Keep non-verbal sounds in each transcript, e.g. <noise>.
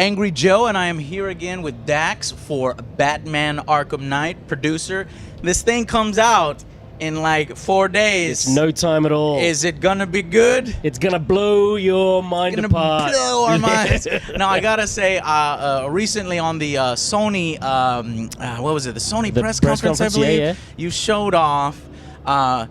Angry Joe, and I am here again with Dax for Batman Arkham Knight, producer. This thing comes out in like four days. It's no time at all. Is it gonna be good? it's gonna blow your mind Gonna apart. blow our Yeah. <laughs> minds. now I gotta say, uh, uh, recently on the uh, Sony, um, uh, what was it? The Sony The press, press conference, I conference, yeah, believe. yeah. You showed off. Uh,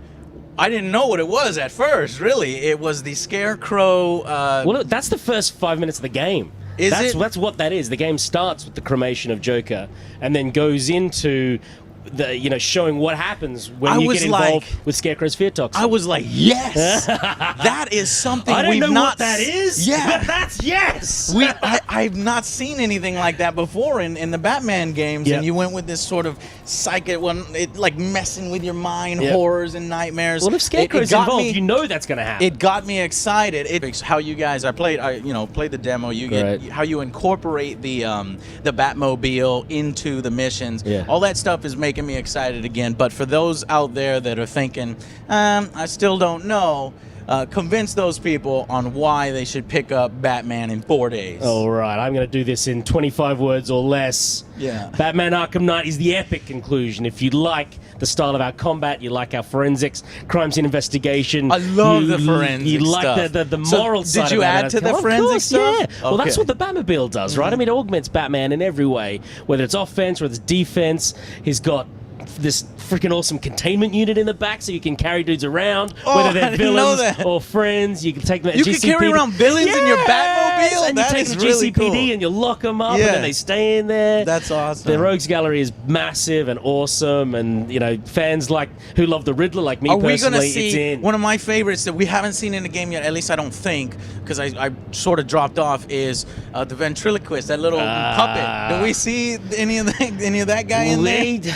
I didn't know what it was at first. Really, it was the Scarecrow. Uh, Well, look, that's the first five minutes of the game. Is that's, it? That's what that is. The game starts with the cremation of Joker, and then goes into the you know showing what happens when I you was get involved like- with Scarecrow's fear toxin. I was like, yes, <laughs> that is something I don't we've know not what that is. Yeah, but <laughs> that's yes. we I, I've not seen anything like that before in, in the Batman games, Yep. and you went with this sort of psychic one, it like messing with your mind, Yep. horrors and nightmares. well, if Scarecrow's it got involved, me- you know that's gonna happen. it got me excited. It's how you guys I played I you know played the demo. You get how you incorporate the um the Batmobile into the missions. Yeah. All that stuff is making me excited again. But for those out there that are thinking, um, I still don't know. Uh, convince those people on why they should pick up Batman in four days. All right, I'm going to do this in 25 words or less. Yeah. Batman Arkham Knight is the epic conclusion. If you like the style of our combat, you like our forensics, crime scene investigation. I love you, the forensic You like stuff. the, the, the So moral did side you add to the Of forensic course, stuff? Yeah. Well, that's Mm-hmm. what the Batmobile does, right? I mean, it augments Batman in every way, whether it's offense, whether it's defense. He's got this freaking awesome containment unit in the back so you can carry dudes around, Oh, whether they're villains or friends. You can take them. You can carry around villains in your Yes! Batmobile? and That you take the really GCPD cool. and you lock them up, Yeah. and then they stay in there. That's awesome. The Rogues Gallery is massive and awesome, and you know fans like who love the Riddler, like me Are we personally, gonna it's see in. one of my favorites that we haven't seen in the game yet? At least I don't think, because I, I sort of dropped off. Is uh, the ventriloquist, that little Ah. puppet? Do we see any of that, any of that guy in there? Wait,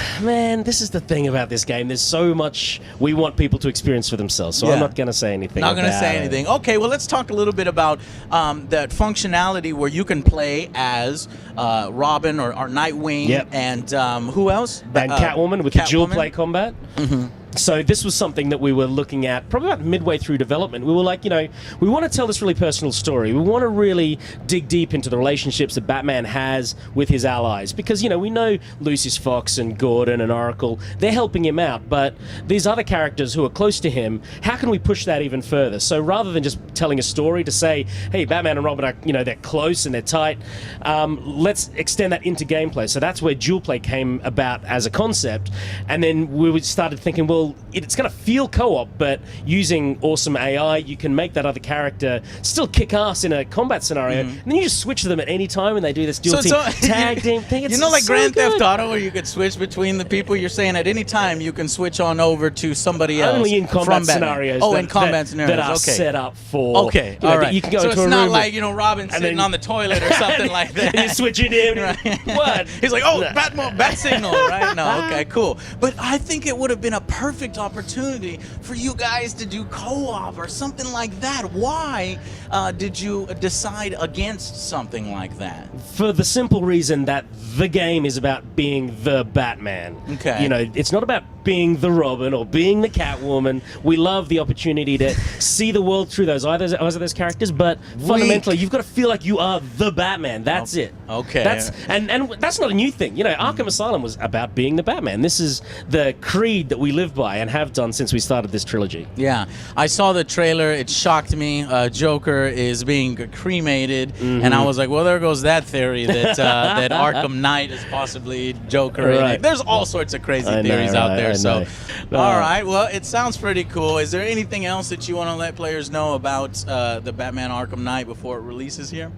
man, this is the thing about this game. There's so much we want people to experience for themselves, so Yeah. I'm not going to say anything. Not gonna say it. anything. Okay, well let's talk a little bit about um, that functionality where you can play as uh, Robin or, or Nightwing Yep. and um, who else? and Uh, Catwoman with the dual play combat. So this was something that we were looking at probably about midway through development. We were like, you know, we want to tell this really personal story. We want to really dig deep into the relationships that Batman has with his allies because you know we know Lucius Fox and Gordon and Oracle. They're helping him out, but these other characters who are close to him, how can we push that even further? So rather than just telling a story to say, hey, Batman and Robin are you know they're close and they're tight, um, let's extend that into gameplay. So that's where dual play came about as a concept, and then we started thinking, well, it's going to feel co-op, but using awesome AI, you can make that other character still kick ass in a combat scenario, mm-hmm. and then you just switch them at any time, and they do this dual team <laughs> tag team thing. It's you know, like so Grand Theft. Auto, where you could switch between the people. You're saying at any time you can switch on over to somebody else. Only in combat scenarios. Oh, that, in combat that, scenarios. that are okay. set up for. Okay, you know, all right. You can go so it's not like you know Robin sitting on the toilet <laughs> or something like <laughs> that. you switch it in. Right. What? He's like, oh, bat, bat signal, right? No, okay, cool. But I think it would have been a perfect opportunity for you guys to do co-op or something like that. Why uh, did you decide against something like that? for the simple reason that the game is about being the Batman. Okay. You know, it's not about being the Robin or being the Catwoman. We love the opportunity to see the world through those eyes of those, characters, but fundamentally, you've got to feel like you are the Batman. That's it. okay. That's and and that's not a new thing. You know, Arkham Asylum was about being the Batman. This is the creed that we live by and have done since we started this trilogy. Yeah, I saw the trailer. It shocked me. Uh, Joker is being cremated, and Mm-hmm. I was like, "Well, there goes that theory <laughs> that uh, that Arkham Knight is possibly Joker." Right. There's all sorts of crazy I know, theories out there. So, all Uh, right. Well, it sounds pretty cool. Is there anything else that you want to let players know about uh, the Batman Arkham Knight before it releases here?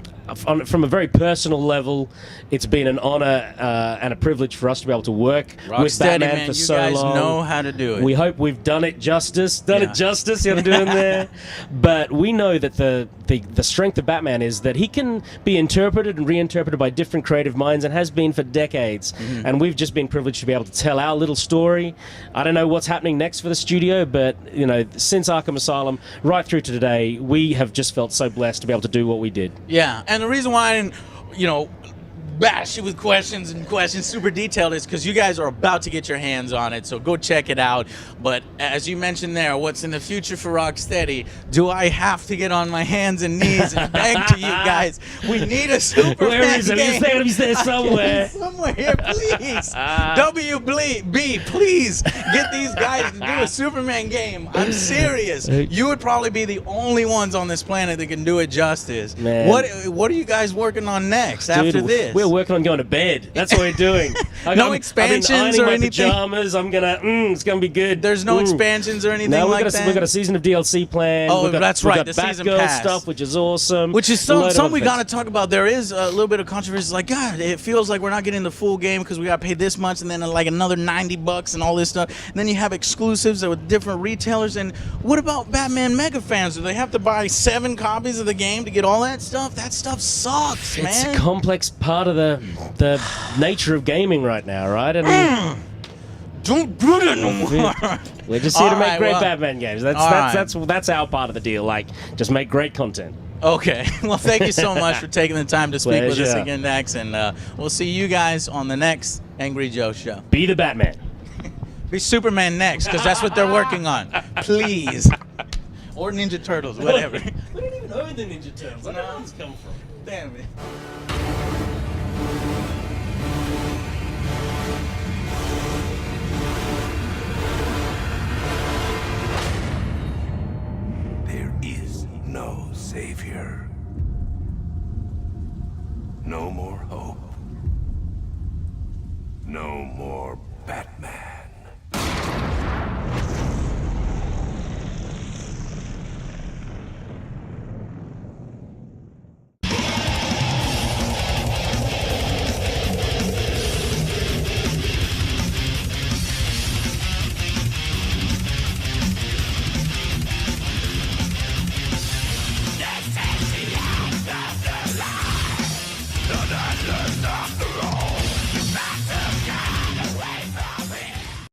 On, from a very personal level, it's been an honor uh, and a privilege for us to be able to work with Rocksteady, Batman man. for You so guys long. know how to do it. We hope we've done it justice, done Yeah. it justice. You know what <laughs> I'm doing there? But we know that the, the the strength of Batman is that he can be interpreted and reinterpreted by different creative minds, and has been for decades. Mm-hmm. And we've just been privileged to be able to tell our little story. I don't know what's happening next for the studio, but you know, since Arkham Asylum right through to today, we have just felt so blessed to be able to do what we did. Yeah, and the reason why I didn't, you know, bash you with questions and questions, super detailed, is because you guys are about to get your hands on it. So go check it out. But as you mentioned there, what's in the future for Rocksteady? Do I have to get on my hands and knees and beg to you <laughs> guys? We need a Superman Where is it? game. It's <laughs> gotta be there somewhere. Somewhere here, please. <laughs> WB, please get these guys to do a Superman game. I'm serious. You would probably be the only ones on this planet that can do it justice. Man. What What are you guys working on next after Dude, this? We're working on going to bed. That's what we're doing. <laughs> I- No I'm- expansions I've been ironing or my anything? pajamas. I'm gonna. Mm, it's gonna be good. There's no Mm. expansions or anything No, like got, a, that. we've got a season of DLC planned. Oh, got, that's right, Got the season Batgirl pass. stuff, which is awesome. Which is some, some we got to talk about. There is a little bit of controversy. Like, God, it feels like we're not getting the full game because we got to pay this much and then uh, like another 90 bucks and all this stuff. And then you have exclusives with different retailers. And what about Batman mega fans? Do they have to buy seven copies of the game to get all that stuff? That stuff sucks, man. It's a complex part of the the nature of gaming right now, right? And Don't do that no more. we're just here to make right, great well- Batman games. That's that's, right. that's that's our part of the deal. Like, just make great content. Okay. <laughs> Well, thank you so much for taking the time to speak with us again, Dex. And uh, we'll see you guys on the next Angry Joe show. Be the Batman. <laughs> Be Superman next, because that's what they're working on. Please. Or Ninja Turtles, whatever. <laughs> we don't even own the Ninja Turtles. I No. don't know where this come from. Damn it. There is no savior. No more hope. No more